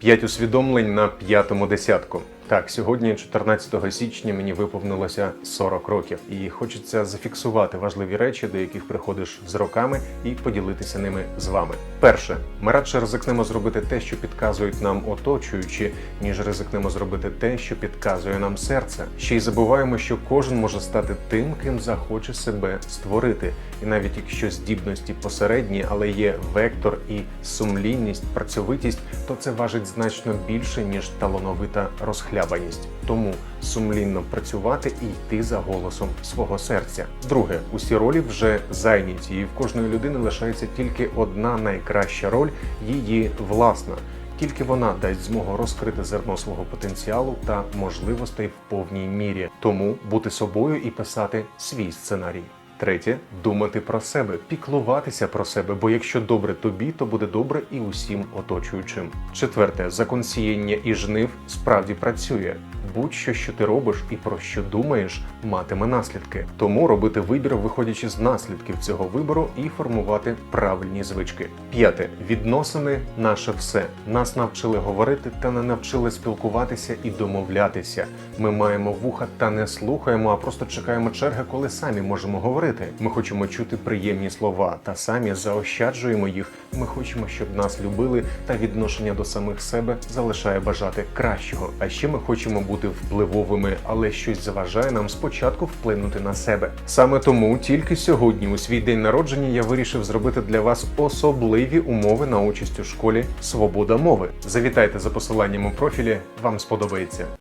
П'ять усвідомлень на п'ятому десятку. Так, сьогодні, 14 січня, мені виповнилося 40 років, і хочеться зафіксувати важливі речі, до яких приходиш з роками, і поділитися ними з вами. Перше, ми радше ризикнемо зробити те, що підказують нам оточуючі, ніж ризикнемо зробити те, що підказує нам серце. Ще й забуваємо, що кожен може стати тим, ким захоче себе створити. І навіть якщо здібності посередні, але є вектор і сумлінність, працьовитість, то це важить значно більше ніж талановита розхлябаність. Тому сумлінно працювати і йти за голосом свого серця. Друге, усі ролі вже зайняті, і в кожної людини лишається тільки одна найкраща роль її власна. Тільки вона дасть змогу розкрити зерно свого потенціалу та можливостей в повній мірі. Тому бути собою і писати свій сценарій. Третє думати про себе, піклуватися про себе, бо якщо добре тобі, то буде добре і усім оточуючим. Четверте, закон сіяння і жнив справді працює. Будь-що, що ти робиш і про що думаєш, матиме наслідки. Тому робити вибір, виходячи з наслідків цього вибору, і формувати правильні звички. П'яте відносини наше все. Нас навчили говорити та не навчили спілкуватися і домовлятися. Ми маємо вуха та не слухаємо, а просто чекаємо черги, коли самі можемо говорити. Ми хочемо чути приємні слова та самі заощаджуємо їх. Ми хочемо, щоб нас любили, та відношення до самих себе залишає бажати кращого. А ще ми хочемо бути впливовими, але щось заважає нам спочатку вплинути на себе. Саме тому тільки сьогодні, у свій день народження, я вирішив зробити для вас особливі умови на участь у школі Свобода мови. Завітайте за посиланням у профілі, вам сподобається.